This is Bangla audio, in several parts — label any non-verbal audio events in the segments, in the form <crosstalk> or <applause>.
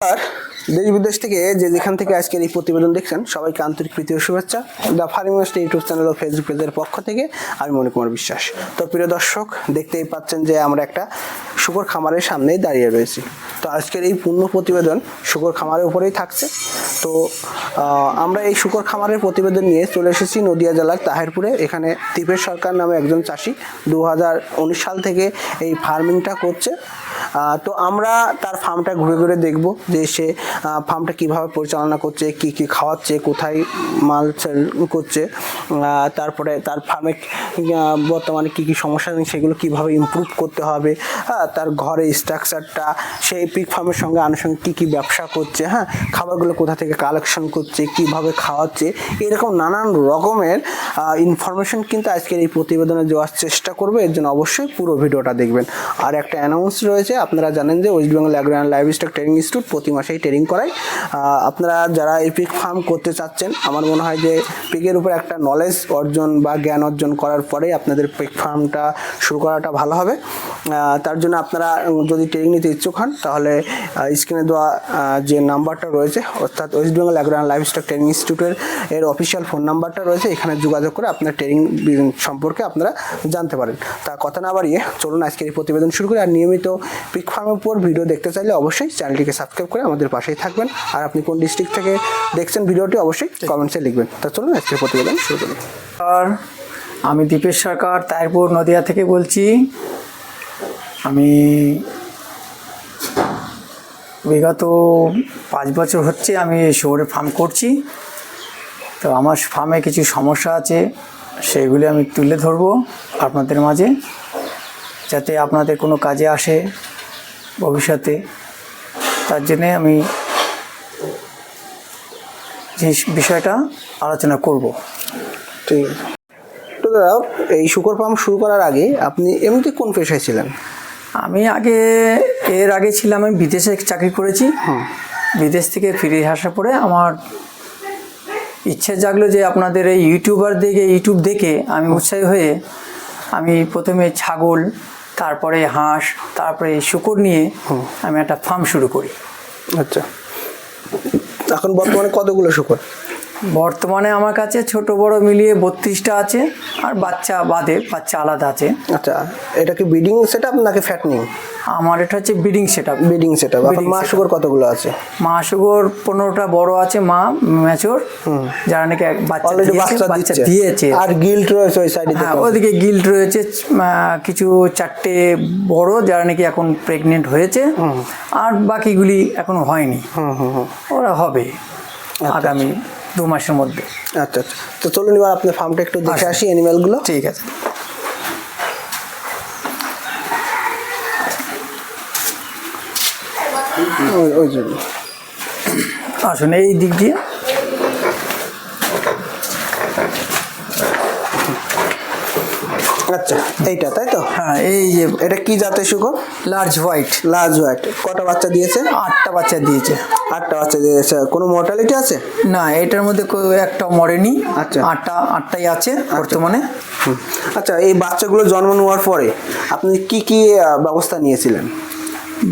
আর দেশ বিদেশ থেকে যে যেখান থেকে আজকের এই প্রতিবেদন দেখছেন, সবাইকে আন্তরিক প্রীতি ও শুভেচ্ছা। The farming master YouTube channel O Facebook পেজের পক্ষ থেকে আমি মনে বিশ্বাস। তো প্রিয় দর্শক, দেখতেই পাচ্ছেন যে আমরা একটা শুকর খামারের সামনেই দাঁড়িয়ে রয়েছি। তো আজকের এই পূর্ণ প্রতিবেদন শুকর খামারের উপরেই থাকছে। তো আমরা এই শুকর খামারের প্রতিবেদন নিয়ে চলে এসেছি নদিয়া জেলার তাহেরপুরে। এখানে দীপেশ সরকার নামে একজন চাষি দু হাজার উনিশ সাল থেকে এই ফার্মিংটা করছে। তো আমরা তার ফার্মটা ঘুরে ঘুরে দেখব যে সে ফার্মটা কীভাবে পরিচালনা করছে, কি কি খাওয়াচ্ছে, কোথায় মাল সেল করছে তারপরে তার ফার্মে বর্তমানে কি কি সমস্যা সেগুলো কীভাবে ইমপ্রুভ করতে হবে হ্যাঁ তার ঘরের স্ট্রাকচারটা সেই পিক ফার্মের সঙ্গে আনুষঙ্গিক কী কী ব্যবসা করছে হ্যাঁ খাবারগুলো কোথা থেকে কালেকশন করছে, কীভাবে খাওয়াচ্ছে, এরকম নানান রকমের ইনফরমেশন কিন্তু আজকের এই প্রতিবেদনে দেওয়ার চেষ্টা করবে, এর জন্য অবশ্যই পুরো ভিডিওটা দেখবেন। আর একটা অ্যানাউন্স রয়েছে আপনারা জানেন যে ওয়েস্ট বেঙ্গল অ্যাগ্রান লাইভ স্টক ট্রেনিং ইনস্টিটিউট প্রতি মাসেই ট্রেনিং করায়। আপনারা যারা এই পিক ফার্ম করতে চাচ্ছেন, আমার মনে হয় যে পিকের উপর একটা নলেজ অর্জন বা জ্ঞান অর্জন করার পরেই আপনাদের পিক ফার্মটা শুরু করাটা ভালো হবে। তার জন্য আপনারা যদি ট্রেনিং নিতে ইচ্ছুক হন, তাহলে স্ক্রিনে দেওয়া যে নাম্বারটা রয়েছে, অর্থাৎ ওয়েস্ট বেঙ্গল অ্যাগ্রান লাইভ স্টক ট্রেনিং ইনস্টিটিউটের এর অফিসিয়াল ফোন নাম্বারটা রয়েছে। এখানে যোগাযোগ করে আপনার ট্রেনিং সম্পর্কে আপনারা জানতে পারেন। তা কথা না বাড়িয়ে চলুন আজকের এই প্রতিবেদন শুরু করি। আর নিয়মিত পিক ফার্মের উপর ভিডিও দেখতে চাইলে অবশ্যই চ্যানেলটিকে সাবস্ক্রাইব করে আমাদের পাশেই থাকবেন। আর আপনি কোন ডিস্ট্রিক্ট থেকে দেখছেন ভিডিওটি অবশ্যই কমেন্টসে লিখবেন। তা চলুন আজকের প্রতিবেদন শুরু করি। আর আমি দীপেশ সরকার তাইরপুর নদিয়া থেকে বলছি। আমি বিগত পাঁচ বছর হচ্ছে আমি শুয়োরের ফার্ম করছি। তো আমার ফার্মে কিছু সমস্যা আছে সেগুলি আমি তুলে ধরবো আপনাদের মাঝে। যাতে আপনাদের কোনো কাজে আসে ভবিষ্যতে। তার জন্যে আমি যে বিষয়টা আলোচনা করব। ঠিক। তো দাদা এই শুকর ফার্ম শুরু করার আগে আপনি এমনিতে কোন পেশায় ছিলেন? আমি আগে এর আগে ছিলাম আমি বিদেশে চাকরি করেছি। বিদেশ থেকে ফিরে আসার পরে আমার ইচ্ছে জাগলো যে আপনাদের এই ইউটিউবার দেখে ইউটিউব দেখে আমি উৎসাহী হয়ে আমি প্রথমে ছাগল তারপরে হাঁস তারপরে শুকর নিয়ে আমি একটা ফার্ম শুরু করি। আচ্ছা। এখন বর্তমানে কতগুলো শুকর? বর্তমানে আমার কাছে ছোট বড় মিলিয়ে বত্রিশটা আছে আর বাচ্চা বাদে বাচ্চা আলাদা আছে। আচ্ছা এটা কি ব্রিডিং সেট আপ নাকি ফ্যাটনিং আমার এটা হচ্ছে breeding set up breeding set up এখন মা। শুকর কতগুলো আছে? মা সুগর পনেরোটা বড় আছে মা ম্যাচোর যারা নাকি বাচ্চা দিয়েছে, বাচ্চা দিয়েছে। আর গিল্ট রয়েছে ওই সাইডে হ্যাঁ ওদিকে গিল্ড রয়েছে কিছু চারটে বড় যারা নাকি এখন প্রেগনেন্ট হয়েছে। আর বাকিগুলি এখনও হয়নি। ওরা হবে আগামী দু মাসের মধ্যে। আচ্ছা আচ্ছা। তো চলুন এবার আপনার ফার্মটা একটু দেখে। আসি অ্যানিমেলগুলো ঠিক আছে। ওই ওই জন্য আসুন এই দিক দিয়ে। আচ্ছা এইটা তাই তো? হ্যাঁ এই যে এটা কি জাতের শুকর? লার্জ হোয়াইট লার্জ হোয়াইট কটা বাচ্চা দিয়েছে? আটটা বাচ্চা দিয়েছে। আটটা বাচ্চা দিয়েছে। কোনো মর্টালিটি আছে? না এটার মধ্যে একটা মরেনি। আচ্ছা। আটটা আটটাই আছে বর্তমানে। হুম। আচ্ছা এই বাচ্চাগুলো জন্ম নেওয়ার পরে আপনি কি কি ব্যবস্থা নিয়েছিলেন?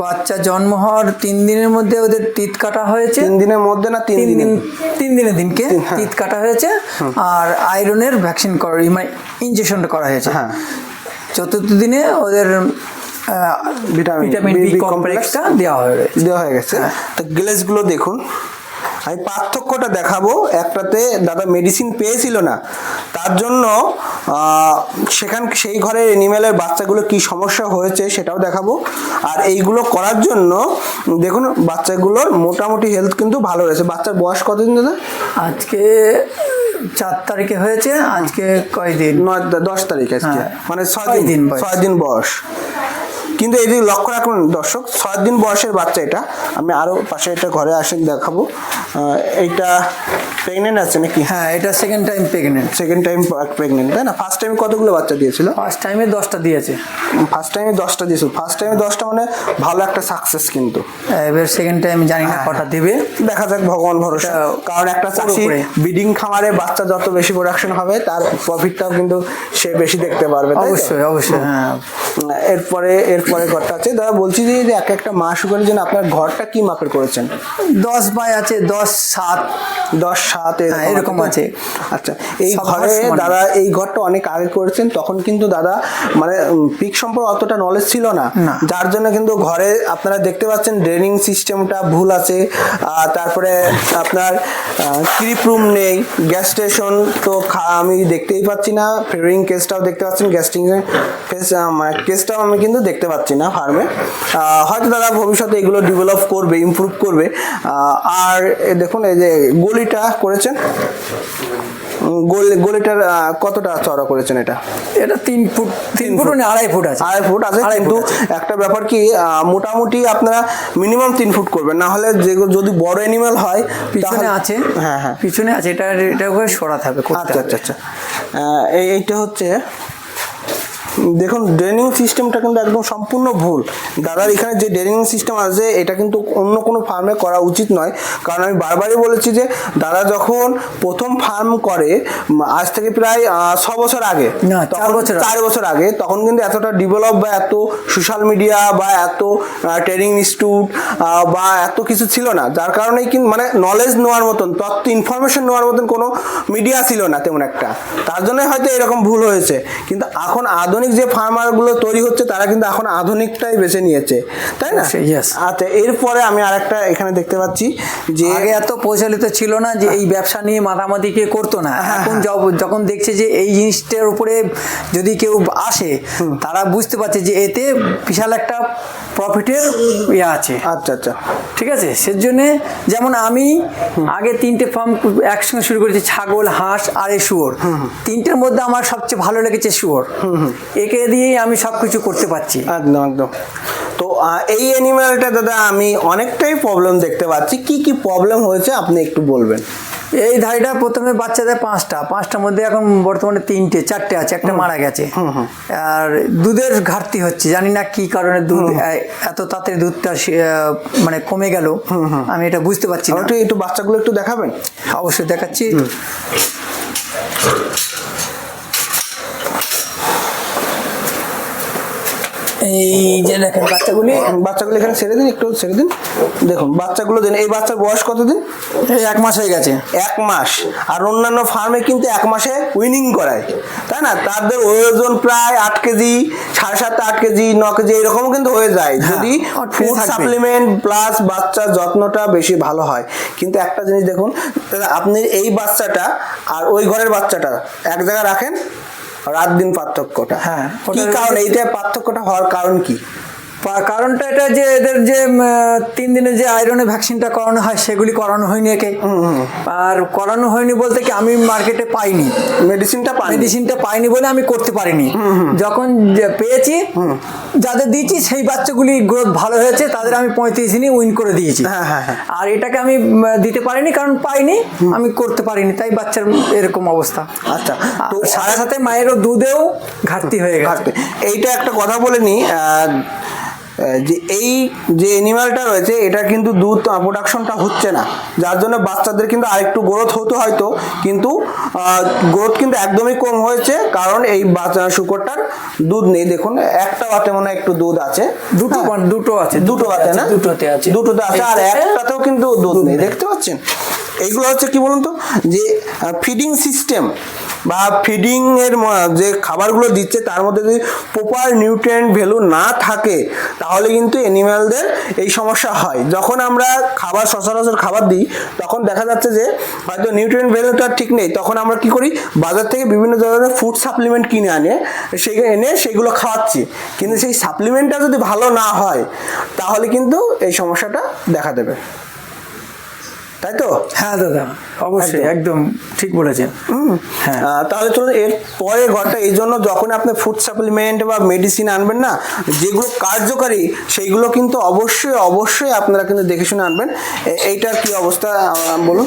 বাচ্চা জন্ম হওয়ার তিন দিনের মধ্যে ওদের তিত কাটা হয়েছে। তিন দিনের মধ্যে না তিন দিন? তিন দিনের দিনকে হ্যাঁ। তিত কাটা হয়েছে। আর আয়রনের ভ্যাকসিন করা মানে ইঞ্জেকশনটা করা হয়েছে। হ্যাঁ। চতুর্থ দিনে ওদের ভিটামিন ভিটামিন বি কমপ্লেক্সটা দেওয়া হয়েছে দেওয়া হয়ে গেছে। তো গ্লেসগুলো দেখুন। আমি পার্থক্যটা দেখাবো। একটাতে দাদা মেডিসিন পেয়েছিল না। তার জন্য সেখান সেই ঘরের এনিমেলের বাচ্চাগুলো কি সমস্যা হয়েছে সেটাও দেখাবো। আর এইগুলো করার জন্য দেখুন বাচ্চাগুলোর মোটামুটি হেলথ কিন্তু ভালো রয়েছে। বাচ্চার বয়স কতদিন দাদা? আজকে চার তারিখে হয়েছে আজকে কয়দিন? নয় দশ তারিখ আজকে। হ্যাঁ। মানে ছয় দিন। ছয় দিন বয়স। কিন্তু এই যে লক্ষ্য রাখুন দর্শক ছয় দিন বয়সের বাচ্চা এটা। আমি আরও পাশে এটা ঘরে আসেন দেখাবো। এইটা প্রেগনেন্ট আছে নাকি? হ্যাঁ এটা second time pregnant second time pregnant তাই না? ফার্স্ট টাইম কতগুলো বাচ্চা দিয়েছিল? ফার্স্ট টাইমে দশটা দিয়েছে। ফার্স্ট টাইমে দশটা দিয়েছিল। ফার্স্ট টাইমে দশটা মানে ভালো একটা সাকসেস কিন্তু। এবার সেকেন্ড টাইম জানি না কটা দেবে। দেখা যাক ভগবান ভরসা। কারণ একটা চাষি ব্রিডিং খামারে বাচ্চা যত বেশি প্রোডাকশন হবে তার প্রফিটটাও কিন্তু সে বেশি দেখতে পারবে অবশ্যই অবশ্যই হ্যাঁ। এরপরে এর পরে ঘরটা আছে। দাদা বলছি যে এক একটা মাস করে যেন আপনার ঘরটা কি মাপের করেছেন? দশ বাই আছে দশ সাত। দশ সাত হ্যাঁ, এরকম আছে। আচ্ছা এই ঘরে দাদা এই ঘরটা অনেক আগে করেছেন তখন কিন্তু দাদা মানে পিক সম্পর্কে অতটা নলেজ ছিল না। যার জন্য কিন্তু ঘরে আপনারা দেখতে পাচ্ছেন ড্রেনিং সিস্টেমটা ভুল আছে তারপরে আপনার ক্রিপ রুম নেই গ্যাস স্টেশন তো আমি দেখতেই পাচ্ছি না ফেরিং কেসটাও দেখতে পাচ্ছেন গ্যাস্টিং কেস মানে কেসটাও আমি কিন্তু দেখতে পাচ্ছি না ফার্মে হয়তো দাদা ভবিষ্যতে এগুলো ডেভেলপ করবে ইমপ্রুভ করবে। আর দেখুন এই যে গলিটা করেছেন? গলি গলিটার কতটা চড়া করেছেন এটা? এটা তিন ফুট তিন ফুট না আড়াই ফুট আছে। আড়াই ফুট আছে কিন্তু একটা ব্যাপার কি মোটামুটি আপনারা মিনিমাম তিন ফুট করবেন। না হলে যে যদি বড় অ্যানিমাল হয় পিছনে আছে। হ্যাঁ হ্যাঁ। পিছনে আছে এটা এটা করে সরাতে হবে আচ্ছা আচ্ছা আচ্ছা। আহ, এইটা হচ্ছে দেখুন ড্রেনিং সিস্টেমটা কিন্তু একদম সম্পূর্ণ ভুল। দাদার এখানে যে ড্রেনিং সিস্টেম আছে এটা কিন্তু অন্য কোনো ফার্মে করা উচিত নয়। কারণ আমি বারবারই বলেছি যে দাদা যখন প্রথম ফার্ম করে আজ থেকে প্রায় ছ বছর আগে চার বছর আগে। চার বছর আগে তখন কিন্তু এতটা ডেভেলপ বা এত সোশ্যাল মিডিয়া বা এত ট্রেনিং ইনস্টিটিউট বা এত কিছু ছিল না। যার কারণেই কিন্তু মানে নলেজ নেওয়ার মতন তথ্য ইনফরমেশন নেওয়ার মতন কোনো মিডিয়া ছিল না তেমন একটা। তার জন্য হয়তো এরকম ভুল হয়েছে। কিন্তু এখন আধুনিক যে ফার্মারগুলো তৈরি হচ্ছে তারা কিন্তু এখন আধুনিকটাই বেছে নিয়েছে। তাই না? আচ্ছা এরপরে আমি আরেকটা এখানে দেখতে পাচ্ছি যে আগে এত প্রচলিত ছিল না যে এই ব্যবসা নিয়ে মাতামাতি কে করতো না। হ্যাঁ, এখন যখন দেখছে যে এই জিনিসটার উপরে যদি কেউ আসে তারা বুঝতে পারছে যে এতে বিশাল একটা প্রফিটের ইয়ে আছে। আচ্ছা আচ্ছা। ঠিক আছে? সেজন্য যেমন আমি আগে তিনটে ফার্ম একসঙ্গে শুরু করেছি ছাগল হাঁস আর এই শুয়োর। তিনটের মধ্যে আমার সবচেয়ে ভালো লেগেছে শুয়োর। একে দিয়েই আমি সব কিছু করতে পারছি। একদম একদম। তো এই অ্যানিমালটা দাদা আমি অনেকটাই প্রবলেম দেখতে পাচ্ছি। কি কি প্রবলেম হয়েছে আপনি একটু বলবেন? এই ধাড়িটা প্রথমে বাচ্চাদের পাঁচটা পাঁচটার মধ্যে এখন বর্তমানে তিনটে চারটে আছে একটা মারা গেছে। আর দুধের ঘাটতি হচ্ছে জানি না কি কারণে দুধ এত তাড়াতাড়ি দুধটা মানে কমে গেল আমি এটা বুঝতে পারছি না। একটু একটু বাচ্চাগুলো একটু দেখাবেন? অবশ্যই দেখাচ্ছি। এই যে দেখেন বাচ্চাগুলি। বাচ্চাগুলো এখানে ছেড়ে দিন একটু ছেড়ে দিন। দেখুন বাচ্চাগুলো দিন এই বাচ্চার বয়স কতদিন এই এক মাস হয়ে গেছে। এক মাস। আর অন্যান্য ফার্মে কিন্তু এক মাসে উইনিং করায়। তাই না? তাদের ওজন প্রায় আট কেজি সাড়ে সাত আট কেজি ন কেজি এরকম কিন্তু হয়ে যায়। যদি আট ফুড সাপ্লিমেন্ট প্লাস বাচ্চার যত্নটা বেশি ভালো হয়। কিন্তু একটা জিনিস দেখুন আপনি এই বাচ্চাটা আর ওই ঘরের বাচ্চাটা এক জায়গায় রাখেন রাত দিন পার্থক্যটা। হ্যাঁ, কি কারণ? এইটা পার্থক্যটা হওয়ার কারণ কি? কারণটা এটা যে এদের যে তিন দিনে যে আয়রনের ভ্যাকসিনটা করানো হয় সেগুলি করানো হয়নি একে। আর করানো হয়নি বলতে কি আমি মার্কেটে পাইনি। মেডিসিনটা মেডিসিনটা পাইনি বলে আমি করতে পারিনি। যখন পেয়েছি যাদের দিয়েছি সেই বাচ্চাগুলি গ্রোথ ভালো হয়েছে তাদের আমি পঁয়ত্রিশ দিনই উইন করে দিয়েছি। হ্যাঁ, হ্যাঁ, হ্যাঁ। আর এটাকে আমি দিতে পারিনি কারণ পাইনি আমি করতে পারিনি তাই বাচ্চার এরকম অবস্থা। আচ্ছা তো তো সাথে মায়েরও দুধেও ঘাটতি হয়ে গেছে। এইটা একটা কথা বলে নি যে এই যে অ্যানিমালটা রয়েছে এটা কিন্তু দুধ প্রোডাকশনটা হচ্ছে না। যার জন্য বাচ্চাদের কিন্তু আরেকটু গ্রোথ হতো হয়তো কিন্তু গ্রোথ কিন্তু একদমই কম হয়েছে কারণ এই বাচ্চা শুকরটার দুধ নেই। দেখুন একটা বাতে মনে হয় একটু দুধ আছে। দুটো হ্যাঁ, দুটো আছে দুটো বাতে না? দুটোতে আছে। দুটোতে আছে আর একটাতে একটাতেও কিন্তু দুধ নেই। দেখতে পাচ্ছেন? এইগুলো হচ্ছে কি বলুন তো? যে ফিডিং সিস্টেম বা ফিডিং এর যে খাবারগুলো দিচ্ছে, তার মধ্যে যদি প্রপার নিউট্রিয়েন্ট ভ্যালু না থাকে, তাহলে কিন্তু অ্যানিম্যালদের এই সমস্যা হয়। যখন আমরা খাবার, সচরাচর খাবার দিই, তখন দেখা যাচ্ছে যে, হয়তো নিউট্রিয়েন্ট ভ্যালুটা ঠিক নেই, তখন আমরা কি করি? বাজার থেকে বিভিন্ন ধরনের ফুড সাপ্লিমেন্ট কিনে আনে, সেই এনে সেগুলো খাওয়াচ্ছি। কিন্তু সেই সাপ্লিমেন্টটা যদি ভালো না হয়, তাহলে কিন্তু এই সমস্যাটা দেখা দেবে। তাই তো? হ্যাঁ দাদা অবশ্যই একদম। ঠিক বলেছেন। হ্যাঁ। তাহলে চলুন এর পরে ঘরটা এই জন্য যখন আপনি ফুড সাপ্লিমেন্ট বা মেডিসিন আনবেন না যেগুলো কার্যকারী সেইগুলো কিন্তু অবশ্যই অবশ্যই আপনারা কিন্তু দেখে শুনে আনবেন। এইটার কি অবস্থা বলুন।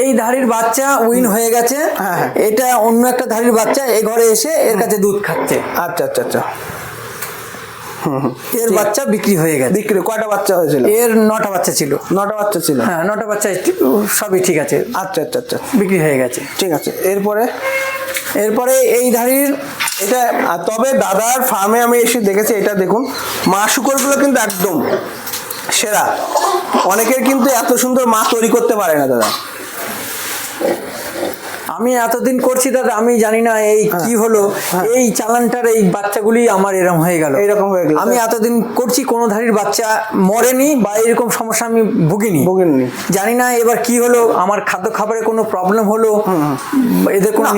এই ধাড়ির বাচ্চা উইন হয়ে গেছে। হ্যাঁ, হ্যাঁ। এটা অন্য একটা ধাড়ির বাচ্চা এ ঘরে এসে এর কাছে দুধ খাচ্ছে। আচ্ছা আচ্ছা আচ্ছা। <laughs> এর বাচ্চা বিক্রি হয়ে গেছে। বিক্রি কয়টা বাচ্চা হয়েছিল? এর নটা বাচ্চা ছিল। নটা বাচ্চা ছিল? হ্যাঁ নটা বাচ্চা সবই ঠিক আছে। আচ্ছা আচ্ছা আচ্ছা। বিক্রি হয়ে গেছে। ঠিক আছে এরপরে? এরপরে এই ধাড়ির এটা তবে দাদার ফার্মে আমি এসে দেখেছি এটা দেখুন। মা শুকরগুলো কিন্তু একদম সেরা। অনেকের কিন্তু এত সুন্দর মা তৈরি করতে পারে না দাদা। আমি এতদিন করছি দাদা আমি জানি না এই কি হলো। এই চালানটার এই বাচ্চাগুলি আমার এরকম হয়ে গেল। এরকম হয়ে গেল। আমি এতদিন করছি কোনো ধারির বাচ্চা মরেনি বা এরকম সমস্যা আমি ভুগিনি। ভোগেননি জানি না এবার কি হলো আমার খাদ্য খাবারে কোনো প্রবলেম হলো এদের কোনো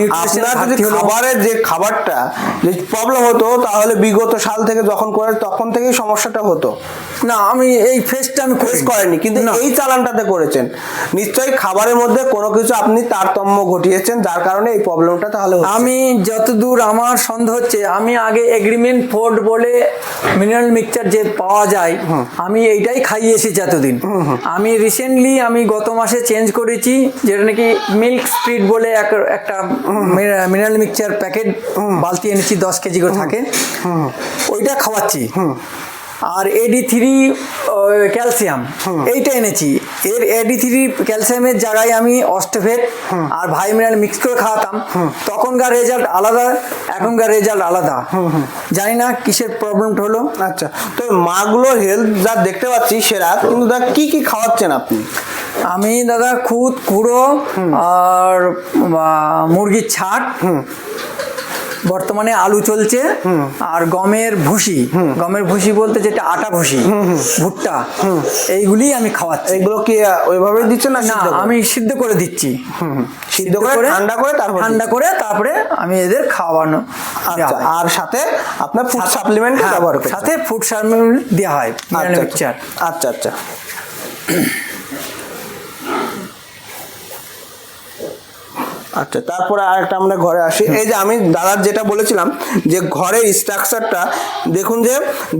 খাবারের যে খাবারটা যে প্রবলেম হতো তাহলে বিগত সাল থেকে যখন করে তখন থেকেই সমস্যাটা হতো। না আমি এই ফেসটা আমি ফেস করেনি কিন্তু। এই চালানটাতে করেছেন। নিশ্চয়ই খাবারের মধ্যে কোনো কিছু আপনি তারতম্য ঘটিয়েছেন যার কারণে এই প্রবলেমটা তাহলে আমি যতদূর আমার সন্দেহ হচ্ছে আমি আগে এগ্রিমেন্ট ফোর্ড বলে মিনারেল মিক্সচার যে পাওয়া যায় আমি এইটাই খাইয়েছি এতদিন আমি রিসেন্টলি আমি গত মাসে চেঞ্জ করেছি যেটা নাকি মিল্ক স্প্রিট বলে এক- একটা মিনারেল মিক্সচার প্যাকেট বালতি এনেছি দশ কেজি করে থাকে। ওইটা খাওয়াচ্ছি। আর এডি থ্রি ক্যালসিয়াম এইটা এনেছি। এর এডি থ্রি ক্যালসিয়ামের জায়গায় আমি অস্টোভেট আর ভাই মিনারেল মিক্স করে খাওয়াতাম। তখনকার রেজাল্ট আলাদা এখনকার রেজাল্ট আলাদা। জানি না কিসের প্রবলেমটা হলো। আচ্ছা তো মাগুলো হেলথ যা দেখতে পাচ্ছি সেরা কিন্তু দা কি কি খাওয়াচ্ছেন আপনি? আমি দাদা খুদ কুড়ো আর মুরগির ছাট। বর্তমানে আলু চলছে আর গমের ভুসি। গমের ভুসি বলতে যেটা আটা ভুসি ভুট্টা এইগুলি আমি খাওয়াচ্ছি। এগুলো কি ওইভাবে দিচ্ছেন না না আমি সিদ্ধ করে দিচ্ছি। সিদ্ধ করে ঠান্ডা করে তারপর ঠান্ডা করে তারপরে আমি এদের খাওয়ানো আচ্ছা আর সাথে আপনার ফুড সাপ্লিমেন্ট হ্যাঁ, ব্যবহার সাথে ফুড সাপ্লিমেন্ট দেওয়া হয় মিনারেল আচ্ছা, আচ্ছা আচ্ছা। আচ্ছা তারপরে আরেকটা আমরা ঘরে আসি। এই যে আমি দাদার যেটা বলেছিলাম, যে ঘরের স্ট্রাকচারটা দেখুন যে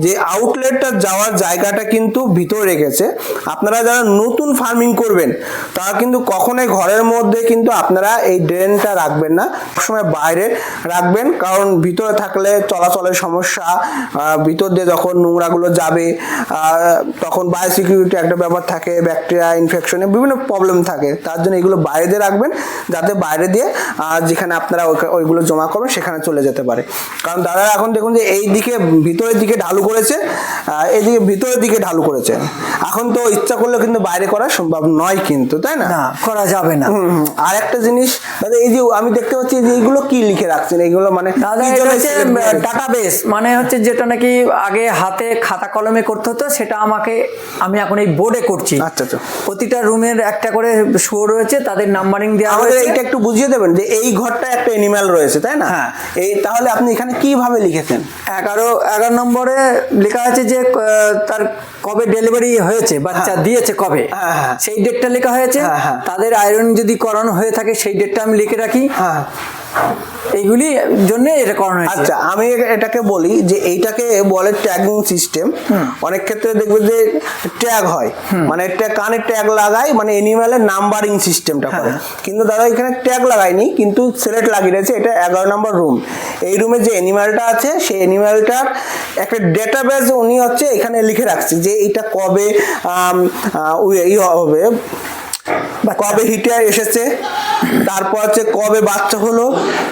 যে আউটলেটটা যাওয়ার জায়গাটা কিন্তু ভিতরে রেখেছে। আপনারা যারা নতুন ফার্মিং করবেন, তারা কিন্তু কখনোই ঘরের মধ্যে কিন্তু আপনারা এই ড্রেনটা রাখবেন না। সবসময় বাইরে রাখবেন, কারণ ভিতরে থাকলে চলাচলের সমস্যা ভিতর দিয়ে যখন নোংরাগুলো যাবে তখন বায়োসিকিউরিটি একটা ব্যাপার থাকে ব্যাকটেরিয়া ইনফেকশনে বিভিন্ন প্রবলেম থাকে। তার জন্য এগুলো বাইরে রাখবেন, যাতে বাইরে দিয়ে যেখানে আপনারা ওইগুলো জমা করবেন সেখানে চলে যেতে পারে। কারণ দাদা এখন দেখুন যে এই দিকে ভিতরের দিকে ঢালু করেছে এইদিকে ভিতরের দিকে ঢালু করেছে। এখন তো ইচ্ছা করলে কিন্তু বাইরে করা সম্ভব নয় কিন্তু তাই না? করা যাবে না। আর একটা জিনিস দাদা এই যে আমি দেখতে পাচ্ছি যে এইগুলো কি লিখে রাখছেন? এইগুলো মানে দাদা এটা ডাটাবেস মানে হচ্ছে যেটা নাকি আগে হাতে খাতা কলমে করতে হতো সেটা আমাকে আমি এখন এই বোর্ডে করছি। আচ্ছা আচ্ছা। প্রতিটা রুমের একটা করে শো রয়েছে তাদের নাম্বারিং দেওয়া আমাদের হয়েছে এইটা একটু বুঝিয়ে দেবেন যে এই ঘরটা একটা এনিম্যাল রয়েছে তাই না? হ্যাঁ। এই তাহলে আপনি এখানে কীভাবে লিখেছেন? এগারো এগারো নম্বরে লেখা আছে যে তার কবে ডেলিভারি হয়েছে বাচ্চা দিয়েছে কবে? হ্যাঁ, হ্যাঁ। সেই ডেটটা লেখা হয়েছে। হ্যাঁ, হ্যাঁ। তাদের আয়রন যদি করানো হয়ে থাকে সেই ডেটটা আমি লিখে রাখি। হ্যাঁ। এইগুলি জন্য এটা করানো হয়েছে। আচ্ছা আমি এটাকে বলি যে এইটাকে বলে ট্যাগিং সিস্টেম। অনেক ক্ষেত্রে দেখবে যে ট্যাগ হয়। মানে ট্যাগ কানে ট্যাগ লাগায় মানে এনিম্যালের নাম্বারিং সিস্টেমটা করে। কিন্তু দাদা এখানে ট্যাগ লাগায়নি কিন্তু সিলেক্ট লাগিয়ে রয়েছে এটা এগারো নম্বর রুম এই রুমে যে এনিম্যালটা আছে সেই এনিম্যালটার একটা ডেটাবেস উনি হচ্ছে এখানে লিখে রাখছে যে এটা কবে ই হবে। কবে হিটে এসেছে? তারপর হচ্ছে কবে বাচ্চা হলো?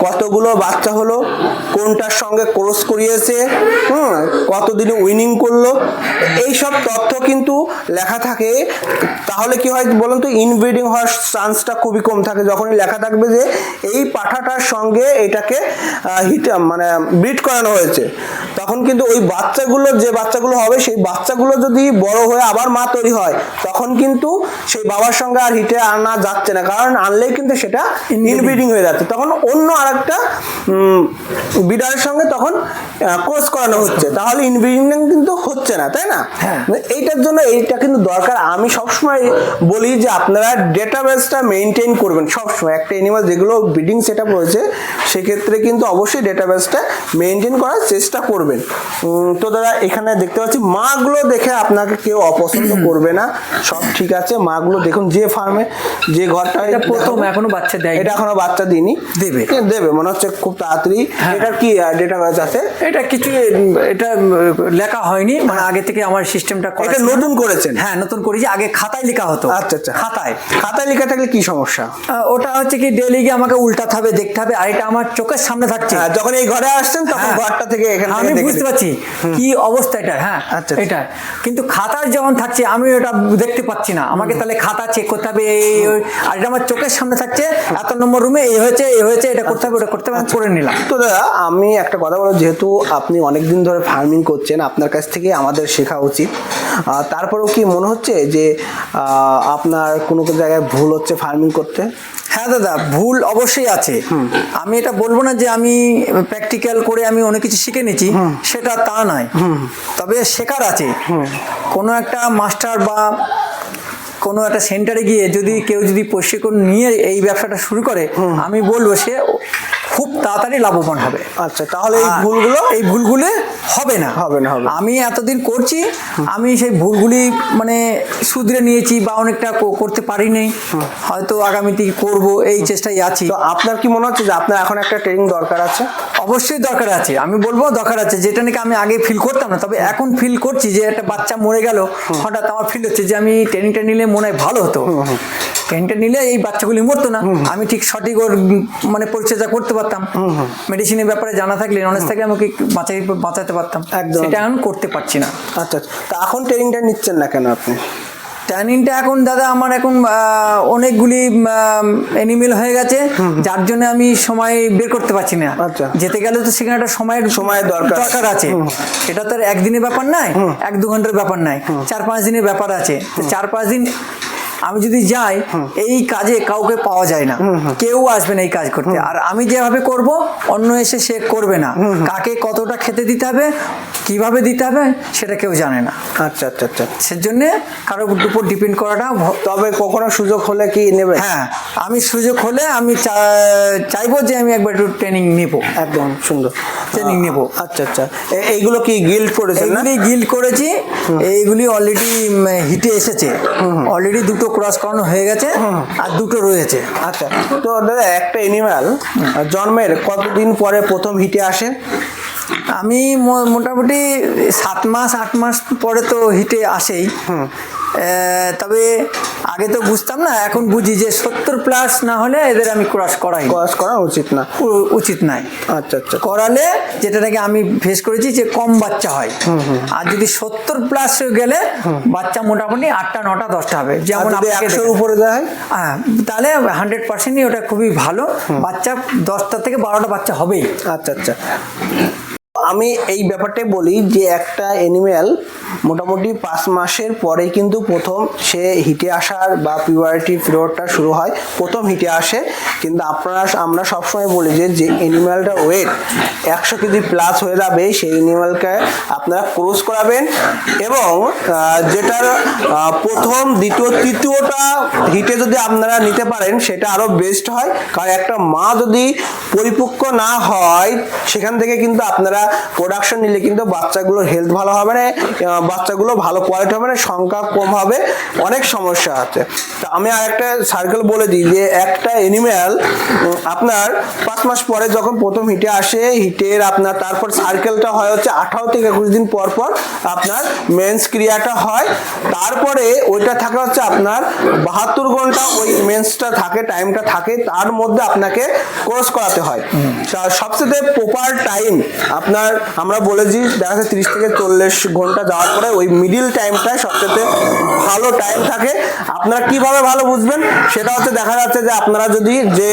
কতগুলো বাচ্চা হলো? কোনটার সঙ্গে ক্রস করিয়েছে? হুম, কতদিনে উইনিং করল? এই সব তথ্য কিন্তু লেখা থাকে। তাহলে কি হয় বলুন তো ইনব্রিডিং হওয়ার চান্সটা খুবই কম থাকে। যখনই লেখা থাকবে যে এই পাঠাটার সঙ্গে এটাকে হিট মানে ব্রিড করানো হয়েছে, তখন কিন্তু ওই বাচ্চাগুলো, যে বাচ্চাগুলো হবে, সেই বাচ্চাগুলো যদি বড় হয়ে আবার মা তৈরি হয়, তখন কিন্তু সেই বাবার সঙ্গে আর হিটে আনা যাচ্ছে না কারণ আনলেই কিন্তু সেটা ইনব্রিডিং হয়ে যাচ্ছে। তখন অন্য আরেকটা বিডারের সঙ্গে তখন ক্রস করানো হচ্ছে। তাহলে ইনব্রিডিং কিন্তু হচ্ছে না তাই না? হ্যাঁ। এইটার জন্য এইটা কিন্তু দরকার। আমি সবসময় বলি যে আপনারা ডেটাবেসটা মেনটেন করবেন সবসময়। একটা এনিমাল যেগুলো ব্রিডিং সেট আপ রয়েছে সেক্ষেত্রে কিন্তু অবশ্যই ডেটাবেসটা মেনটেন করার চেষ্টা করবেন। তো দাদা এখানে দেখতে পাচ্ছি মাগুলো দেখে আপনাকে কেউ অপছন্দ করবে না। সব ঠিক আছে মাগুলো দেখুন যে ফার্মে যে ঘরটা এটা প্রথম এখনও বাচ্চা দেয় এটা এখনও বাচ্চা দিইনি। দেবে। দেবে মনে হচ্ছে খুব তাড়াতাড়ি। হ্যাঁ। এটার কি ডেটা বেস আছে? এটা কিছু এটা লেখা হয়নি মানে আগে থেকে আমার সিস্টেমটা এটা নতুন করেছেন? হ্যাঁ নতুন করেছি। আগে খাতায় লেখা হতো। আচ্ছা আচ্ছা। খাতায়। খাতায় লেখা থাকলে কি সমস্যা? ওটা হচ্ছে কি ডেলি গিয়ে আমাকে উল্টাতে হবে দেখতে হবে আর এটা আমার চোখের সামনে থাকছে। হ্যাঁ, যখন এই ঘরে আসছেন তখন হ্যাঁ। ঘরটা থেকে এখানে আমি বুঝতে পারছি কি অবস্থা এটা হ্যাঁ আচ্ছা, আচ্ছা। এটা। কিন্তু খাতার যখন থাকছে আমি ওটা দেখতে পাচ্ছি না। আমাকে তাহলে খাতা চেক করতে হবে এই আর এটা আমার চোখের সামনে থাকছে এত নম্বর রুমে এই হয়েছে এই হয়েছে এটা করতে হবে ওটা করতে হবে আমি করে নিলাম। তো দাদা আমি একটা কথা বলব যেহেতু আপনি অনেক দিন ধরে ফার্মিং করছেন আপনার কাছ থেকে আমাদের শেখা উচিত। তারপরেও কি মনে হচ্ছে যে আপনার কোনো কোনো জায়গায় ভুল হচ্ছে ফার্মিং করতে? হ্যাঁ দাদা ভুল অবশ্যই আছে। আমি এটা বলব না যে আমি প্র্যাকটিক্যাল করে আমি অনেক কিছু শিখে নিয়েছি সেটা তা নয়। তবে শেখার আছে। কোনো একটা মাস্টার বা কোনো একটা সেন্টারে গিয়ে যদি কেউ যদি প্রশিক্ষণ নিয়ে এই ব্যবসাটা শুরু করে আমি বলব সে খুব তাড়াতাড়ি লাভবান হবে। আচ্ছা তাহলে এই ভুলগুলো এই ভুলগুলো হবে না। হবে না, হবে। আমি এতদিন করছি আমি সেই ভুলগুলি মানে শুধরে নিয়েছি বা অনেকটা করতে পারিনি। হয়তো আগামীতে করব এই চেষ্টায় আছি। তো আপনার কি মনে হচ্ছে যে আপনার এখন একটা ট্রেনিং দরকার আছে? অবশ্যই দরকার আছে আমি বলব দরকার আছে যেটা নাকি আমি আগে ফিল করতাম না তবে এখন ফিল করছি যে একটা বাচ্চা মরে গেল হঠাৎ আমার ফিল হচ্ছে যে আমি ট্রেনিংটা নিলে মনে হয় ভালো হতো। ট্রেনিংটা নিলে এই বাচ্চাগুলি মরতো না। আমি ঠিক সঠিক ওর মানে পরিচর্যা করতে পারতাম। মেডিসিনের ব্যাপারে জানা থাকলে নলেজ থাকলে আমাকে বাঁচাই বাঁচাতে পারতাম। একদম। সেটা এখন করতে পারছি না। আচ্ছা আচ্ছা। তা এখন ট্রেনিংটা নিচ্ছেন না কেন আপনি? ট্যানিংটা এখন দাদা আমার এখন অনেকগুলি অ্যানিমেল হয়ে গেছে। যার জন্য আমি সময় বের করতে পারছি না। আচ্ছা। যেতে গেলে তো সেখানে একটা সময়ের সময়ের দরকার। দরকার আছে। এটা তো একদিনের ব্যাপার নাই এক দু ঘণ্টার ব্যাপার নাই। চার পাঁচ দিনের ব্যাপার আছে। চার পাঁচ দিন আমি যদি যাই এই কাজে কাউকে পাওয়া যায় না। কেউ আসবে না এই কাজ করতে। আর আমি যেভাবে করব অন্য এসে সে করবে না। কাকে কতটা খেতে দিতে হবে কীভাবে দিতে হবে সেটা কেউ জানে না। আচ্ছা আচ্ছা আচ্ছা। সেজন্য কারোর উপর ডিপেন্ড করাটা তবে কখনো সুযোগ হলে কি নেবে? হ্যাঁ আমি সুযোগ হলে আমি চাইব যে আমি একবার একটু ট্রেনিং নেব। একদম সুন্দর। ট্রেনিং নেব। আচ্ছা আচ্ছা। এইগুলো কি গিল্ড করেছেন না? গিল্ড করেছি। এইগুলি অলরেডি হিটে এসেছে। অলরেডি দুটো ক্রস করানো হয়ে গেছে আর দুটো রয়েছে। আচ্ছা তো দাদা একটা এনিম্যাল জন্মের কতদিন পরে প্রথম হিটে আসে? আমি মোটামুটি সাত মাস আট মাস পরে তো হিটে আসেই। তবে আগে তো বুঝতাম না এখন বুঝি যে সত্তর প্লাস না হলে এদের আমি ক্রস করাই। ক্রস করা উচিত না। উচিত নাই। আচ্ছা আচ্ছা। করালে যেটা নাকি আমি ফেস করেছি যে কম বাচ্চা হয়। আর যদি সত্তর প্লাস গেলে বাচ্চা মোটামুটি আটটা নটা দশটা হবে। যেমন একশোর উপরে দেয় হ্যাঁ? তাহলে হান্ড্রেড পার্সেন্টই ওটা খুবই ভালো। বাচ্চা দশটা থেকে বারোটা বাচ্চা হবেই। আচ্ছা আচ্ছা। আমি এই ব্যাপারটাই বলি যে একটা অ্যানিম্যাল মোটামুটি পাঁচ মাসের পরে কিন্তু প্রথম সে হিটে আসার বা পিউরিটি পিরিয়ডটা শুরু হয়, প্রথম হিটে আসে। কিন্তু আপনারা, আমরা সবসময় বলি যে যে অ্যানিম্যালটা ওয়েট একশো কেজি প্লাস হয়ে যাবে, সেই অ্যানিম্যালকে আপনারা ক্রস করাবেন এবং যেটার প্রথম, দ্বিতীয়, তৃতীয়টা হিটে যদি আপনারা নিতে পারেন, সেটা আরও বেস্ট হয়। কারণ একটা মা যদি পরিপক্ক না হয়, সেখান থেকে কিন্তু আপনারা প্রোডাকশন নিলে কিন্তু বাচ্চাগুলোর হেলথ ভালো হবে না বাচ্চাগুলো ভালো কোয়ালিটি হবে না সংখ্যা কম হবে অনেক সমস্যা আছে। তা আমি আর একটা সার্কেল বলে দিই যে একটা এনিম্যাল আপনার পাঁচ মাস পরে যখন প্রথম হিটে আসে হিটের আপনার তারপর সার্কেলটা হয় হচ্ছে আঠারো থেকে একুশ দিন পর পর আপনার মেন্স ক্রিয়াটা হয়। তারপরে ওইটা থাকে হচ্ছে আপনার বাহাত্তর ঘণ্টা ওই মেন্সটা থাকে টাইমটা থাকে তার মধ্যে আপনাকে কোর্স করাতে হয়। সবচেয়ে প্রপার টাইম আপনার আমরা বলেছি দেখা যাচ্ছে তিরিশ থেকে চল্লিশ ঘণ্টা যাওয়ার পরে ওই মিডিল টাইমটায় সবচেয়ে ভালো টাইম থাকে। আপনারা কীভাবে ভালো বুঝবেন? সেটা হচ্ছে দেখা যাচ্ছে যে আপনারা যদি যে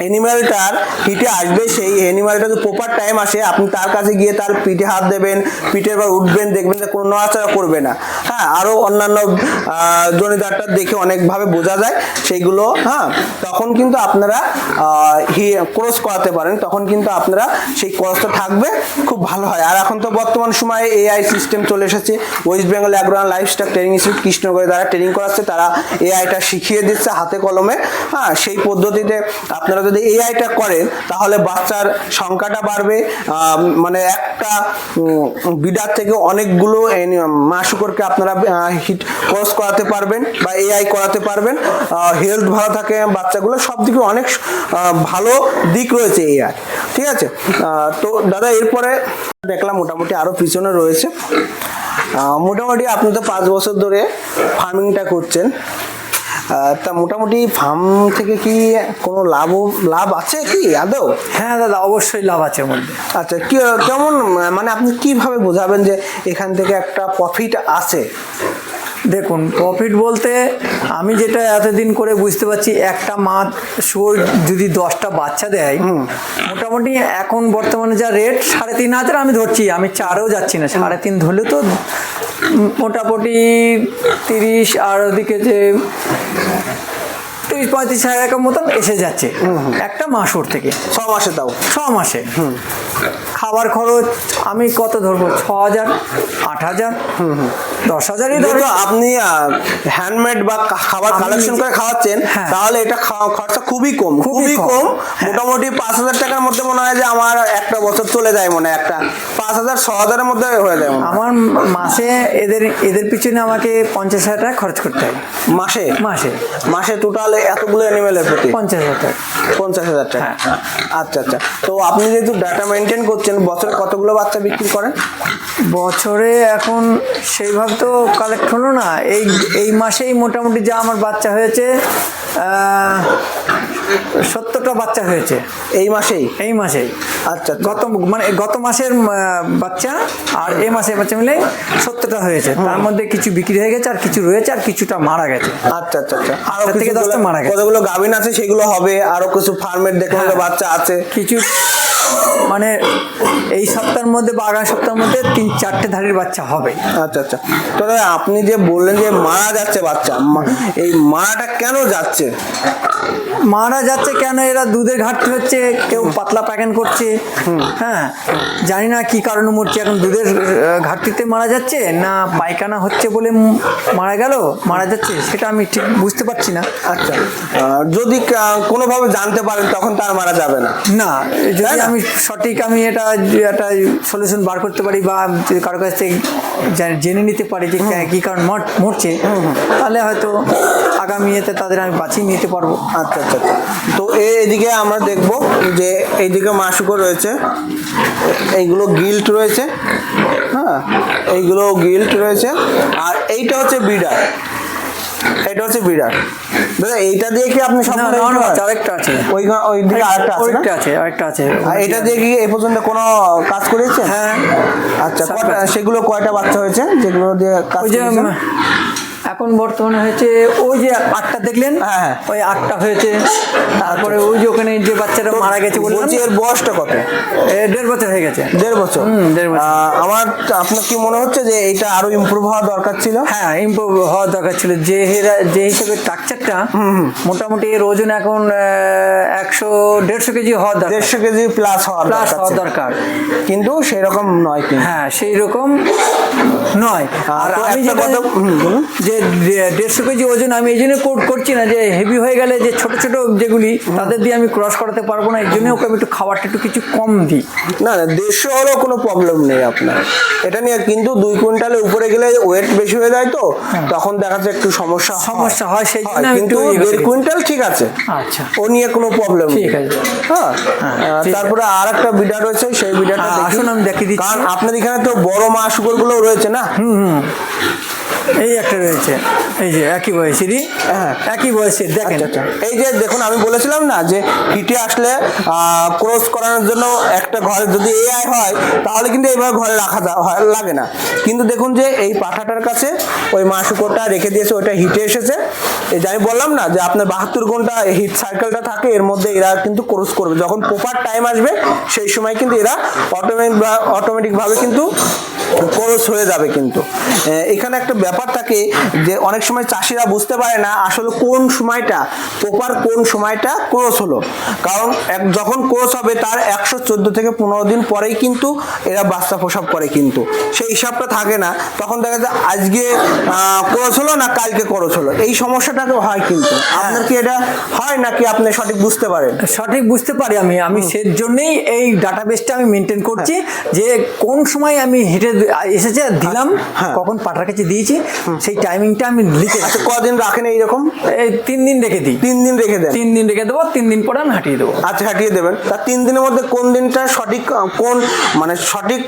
অ্যানিম্যালটার হিটে আসবে সেই অ্যানিম্যালটা যদি প্রপার টাইম আসে আপনি তার কাছে গিয়ে তার পিঠে হাত দেবেন পিঠের পর উঠবেন দেখবেন যে কোনো নড়াচড়া করবে না। হ্যাঁ আরও অন্যান্য আহ, জনিদারটা দেখে অনেকভাবে বোঝা যায়। সেইগুলো হ্যাঁ তখন কিন্তু আপনারা ক্রস করাতে পারেন। তখন কিন্তু আপনারা সেই ক্রসটা থাকবে। খুব ভালো হয়। আর এখন তো বর্তমান সময়ে এআই সিস্টেম চলে এসেছে। ওয়েস্ট বেঙ্গল অ্যাগ্রোয়ান লাইফস্টাইল ট্রেনিং ইনস্টিটিউট কৃষ্ণনগরে তারা ট্রেনিং করাচ্ছে। তারা এআইটা শিখিয়ে দিচ্ছে হাতে কলমে। হ্যাঁ সেই পদ্ধতিতে আপনারা যদি এআইটা করেন, তাহলে বাচ্চার সংখ্যাটা বাড়বে। মানে একটা বিডার থেকে অনেকগুলো মাসুকরকে আপনারা হিট কোর্স করাতে পারবেন বা এআই করাতে পারবেন। হেলথ ভালো থাকে বাচ্চাগুলো সব দিকে অনেক ভালো দিক রয়েছে এআই ঠিক আছে? তো দাদা এরপরে দেখলাম মোটামুটি আরও পিছনে রয়েছে। মোটামুটি আপনি তো পাঁচ বছর ধরে ফার্মিংটা করছেন। তা মোটামুটি ফার্ম থেকে কি কোনো লাভ লাভ আছে কি আদৌ? হ্যাঁ দাদা অবশ্যই লাভ আছে মধ্যে। আচ্ছা কি কেমন মানে আপনি কীভাবে বোঝাবেন যে এখান থেকে একটা প্রফিট আছে দেখুন প্রফিট বলতে আমি যেটা এতদিন করে বুঝতে পারছি একটা মা শুয়োর যদি দশটা বাচ্চা দেয় মোটামুটি এখন বর্তমানে যা রেট সাড়ে তিন হাজার আমি ধরছি আমি চারেও যাচ্ছি না। সাড়ে তিন ধরলে তো মোটামুটি তিরিশ আর ওদিকে যে তিরিশ পঁয়ত্রিশ হাজার টাকার মতন এসে যাচ্ছে। একটা মাসুর থেকে। ছ মাসে তাও। ছ মাসে। খাবার খরচ আমি কত ধরবো? ছ হাজার আট হাজার দশ হাজারই ধরো আপনি হ্যান্ডমেড বা খাবার কালেকশন করে খাওয়াচ্ছেন হ্যাঁ। তাহলে এটা খাওয়া- খরচা খুবই কম খুবই কম। হ্যাঁ। মোটামুটি পাঁচ হাজার টাকার মধ্যে মনে হয় যে আমার একটা বছর চলে যায় মনে হয় একটা পাঁচ হাজার ছ হাজারের মধ্যে হয়ে যায় আমার মাসে এদের এদের পিছনে আমাকে পঞ্চাশ হাজার টাকা খরচ করতে হয়। মাসে? মাসে। মাসে টোটাল এতগুলো অ্যানিমেলের প্রতি? পঞ্চাশ হাজার টাকা। পঞ্চাশ হাজার টাকা। হ্যাঁ। আচ্ছা আচ্ছা। তো আপনি যেহেতু ডাটা মেনটেন করছেন? বছরে কতগুলো বাচ্চা বিক্রি করেন? বছরে এখন সেইভাবে তো কালেক্ট হলো না। এই এই মাসেই মোটামুটি যা আমার বাচ্চা হয়েছে সত্তরটা বাচ্চা হয়েছে। এই মাসেই? এই মাসেই। আচ্ছা আচ্ছা। গত মানে গত মাসের বাচ্চা আর এই মাসের বাচ্চা মিলে সত্তরটা হয়েছে। তার মধ্যে কিছু বিক্রি হয়ে গেছে আর কিছু রয়েছে আর কিছুটা মারা গেছে। আচ্ছা আচ্ছা আচ্ছা। আরও থেকে দশটা মারা গেছে। কতগুলো গাভিন আছে সেগুলো হবে আরও কিছু ফার্মের দেখুন হ্যাঁ। বাচ্চা আছে। কিছু মানে এই সপ্তাহের মধ্যে বা আগামী সপ্তাহের মধ্যে তিন চারটে ধারের বাচ্চা হবে। আচ্ছা আচ্ছা। তবে আপনি যে বললেন যে মারা যাচ্ছে বাচ্চা এই মারাটা কেন যাচ্ছে? মারা যাচ্ছে কেন? এরা দুধের ঘাটতি হচ্ছে কেউ পাতলা প্যাকেন করছে। হ্যাঁ জানি না কি কারণে মরছে। এখন দুধের ঘাটতিতে মারা যাচ্ছে না পায়খানা হচ্ছে বলে মারা গেল? মারা যাচ্ছে সেটা আমি ঠিক বুঝতে পারছি না। আচ্ছা যদি কোনোভাবে জানতে পারেন তখন তার মারা যাবে না। না যদি আমি সঠিক আমি এটা একটা সলিউশন বার করতে পারি বা কারও কাছ থেকে জেনে নিতে পারি যে কে- কারণ মর- মরছে তাহলে হয়তো আগামী এতে তাদের আমি বাঁচিয়ে নিতে পারব। আচ্ছা আচ্ছা আচ্ছা। তো এ- এদিকে আমরা দেখব যে এইদিকে মাসুকো রয়েছে। এইগুলো গিল্ট রয়েছে। হ্যাঁ এইগুলো গিল্ট রয়েছে। আর এইটা হচ্ছে বিডার এটা হচ্ছে বিডার দাদা এইটা দিয়ে কি আপনি সব আরেকটা আছে। ওই ওই দিকে আরেকটা আছে? আরেকটা আছে আরেকটা আছে। আর এটা দিয়ে কি এ পর্যন্ত কোনো কাজ করেছে? হ্যাঁ। আচ্ছা। সেগুলো কয়টা বাচ্চা হয়েছে? যেগুলো দিয়ে কাজ? উম, এখন বর্তমানে হয়েছে ওই যে আটটা দেখলেন? হ্যাঁ, হ্যাঁ। ওই আটটা হয়েছে। তারপরে ওই যে ওখানে যে বাচ্চাটা মারা গেছে বলছি এর বয়সটা কত? দেড় বছর হয়ে গেছে। দেড় বছর। হুম, দেড় বছর। আমার আপনার কি মনে হচ্ছে যে এটা আরও ইমপ্রুভ হওয়া দরকার ছিল? হ্যাঁ ইমপ্রুভ হওয়া দরকার ছিল। যে যে হিসেবে স্ট্রাকচারটা মোটামুটি এর ওজন এখন একশো দেড়শো কেজি হওয়া দরকার। দেড়শো কেজি প্লাস হওয়া প্লাস হওয়া দরকার। কিন্তু সেই রকম নয় হ্যাঁ সেই রকম নয় আর আমি যেটা বলুন। যে দেড়শো কেজি ওজন আমি এই জন্য করছি না যে হেভি হয়ে গেলে যে ছোট ছোট যেগুলি তাদের দিয়ে আমি ক্রস করাতে পারব না এই জন্য ওকে আমি একটু খাবারটা একটু কিছু কম দিই। না না দেড়শো হলেও কোনো প্রবলেম নেই আপনার। এটা নিয়ে কিন্তু দুই কুইন্টালের উপরে গেলে ওয়েট বেশি হয়ে যায় তো তখন দেখা যাচ্ছে একটু সমস্যা হয়। সমস্যা হয় সেই জন্য কিন্তু ইয়ে দেড় কুইন্টাল ঠিক আছে। আচ্ছা। ও নিয়ে কোনো প্রবলেম ঠিক আছে। হ্যাঁ হ্যাঁ, তারপরে আর একটা বিডা রয়েছে সেই বিডাটা হ্যাঁ, আসুন আমি দেখিয়ে দিচ্ছি। কারণ আপনার এখানে তো বড় মা শুকরগুলো রয়েছে না এই একটা রয়েছে। এই যে একই বয়সেরই হ্যাঁ। একই বয়সের দেখেন। আচ্ছা, আচ্ছা। এই যে দেখুন আমি বলেছিলাম না যে হিটে আসলে ক্রস করানোর জন্য একটা ঘরে যদি এআই হয় তাহলে কিন্তু এইভাবে ঘরে রাখা হয় লাগে না। কিন্তু দেখুন যে এই পাঠাটার কাছে ওই মাসুকোটা রেখে দিয়েছে ওটা হিটে এসেছে। এই যে আমি বললাম না যে আপনার বাহাত্তর ঘণ্টা হিট সাইকেলটা থাকে এর মধ্যে এরা কিন্তু ক্রস করবে। যখন প্রপার টাইম আসবে সেই সময় কিন্তু এরা অটোমেটিক অটোমেটিকভাবে কিন্তু ক্রস হয়ে যাবে কিন্তু। এখানে একটা ব্যাপার ব্যাপার থাকে যে অনেক সময় চাষিরা বুঝতে পারে না আসলে কোন সময়টা প্রপার কোন সময়টা ক্রস হলো। কারণ এক যখন ক্রস হবে তার একশো চোদ্দ থেকে পনেরো দিন পরেই কিন্তু এরা বাচ্চা প্রসব করে কিন্তু। সেই হিসাবটা থাকে না। তখন দেখা যায় আজকে ক্রস হলো না কালকে ক্রস হলো? এই সমস্যাটা তো হয় কিন্তু। আপনার কি এটা হয় নাকি আপনি সঠিক বুঝতে পারেন? সঠিক বুঝতে পারি আমি। আমি সেই জন্যই এই ডাটাবেসটা আমি মেনটেন করছি যে কোন সময় আমি হেঁটে এসেছে দিলাম হ্যাঁ। কখন পাটার কাছে দিয়েছি সেই টাইমিংটা আমি লিখে আচ্ছা কদিন রাখেন এইরকম? এই তিন দিন রেখে দিই। তিন দিন রেখে দেন? তিন দিন রেখে দেবো তিন দিন পরে আমি হাঁটিয়ে দেবো। আচ্ছা হাঁটিয়ে দেবেন। তার তিন দিনের মধ্যে কোন দিনটা সঠিক কোন মানে সঠিক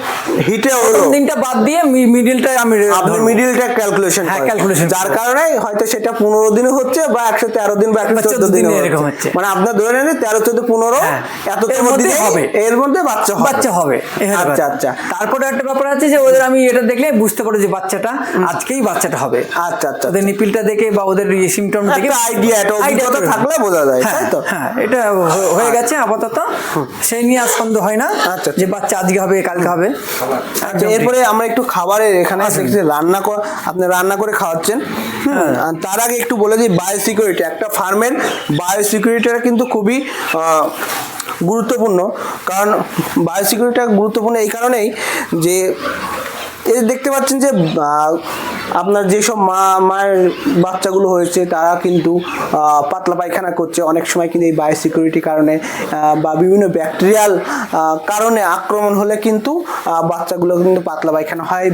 হিটে হলো? দিনটা বাদ দিয়ে মিডিলটা আমি আপনি। মিডিলটা ক্যালকুলেশন হ্যাঁ, calculation যার কারণে হয়তো সেটা পনেরো দিনে হচ্ছে বা একশো তেরো দিন বা একশো চোদ্দ 14 দিনে এরকম হচ্ছে। মানে আপনার ধরে নেন তেরো চোদ্দ পনেরো হ্যাঁ, এত মধ্যে হবে। এর মধ্যে বাচ্চা হবে। বাচ্চা হবে। আচ্ছা আচ্ছা। তারপরে একটা ব্যাপার আছে যে ওদের আমি এটা দেখলে বুঝতে পারো যে বাচ্চাটা আজকেই বাচ্চাটা হবে। আচ্ছা আচ্ছা ওদের নিপিলটা দেখে বা ওদের সিমটম দেখে idea, একটা অভিজ্ঞতা থাকলে বোঝা যায়, হ্যাঁ, তাই তো? হ্যাঁ এটা হয়ে গেছে আপাতত। সেই নিয়ে আর সন্দেহ হয় না আচ্ছা, যে বাচ্চা আজকে হবে কালকে হবে। আচ্ছা এরপরে আমরা একটু খাবারের এখানে রান্না করা আপনি রান্না করে খাওয়াচ্ছেন। আর তার আগে একটু বলে দিই বায়ো সিকিউরিটি একটা ফার্মের বায়ো সিকিউরিটিটা কিন্তু খুবই আহ, গুরুত্বপূর্ণ। কারণ বায়ো সিকিউরিটিটা গুরুত্বপূর্ণ এই কারণেই যে এই দেখতে পাচ্ছেন যে আপনার যেসব মা, মায়ের বাচ্চাগুলো হয়েছে, তারা কিন্তু পাতলা পায়খানা করছে। অনেক সময় কিন্তু এই বায়োসিকিউরিটি কারণে বা বিভিন্ন ব্যাকটেরিয়াল কারণে আক্রমণ হলে কিন্তু বাচ্চাগুলো কিন্তু পাতলা পায়খানা হয়।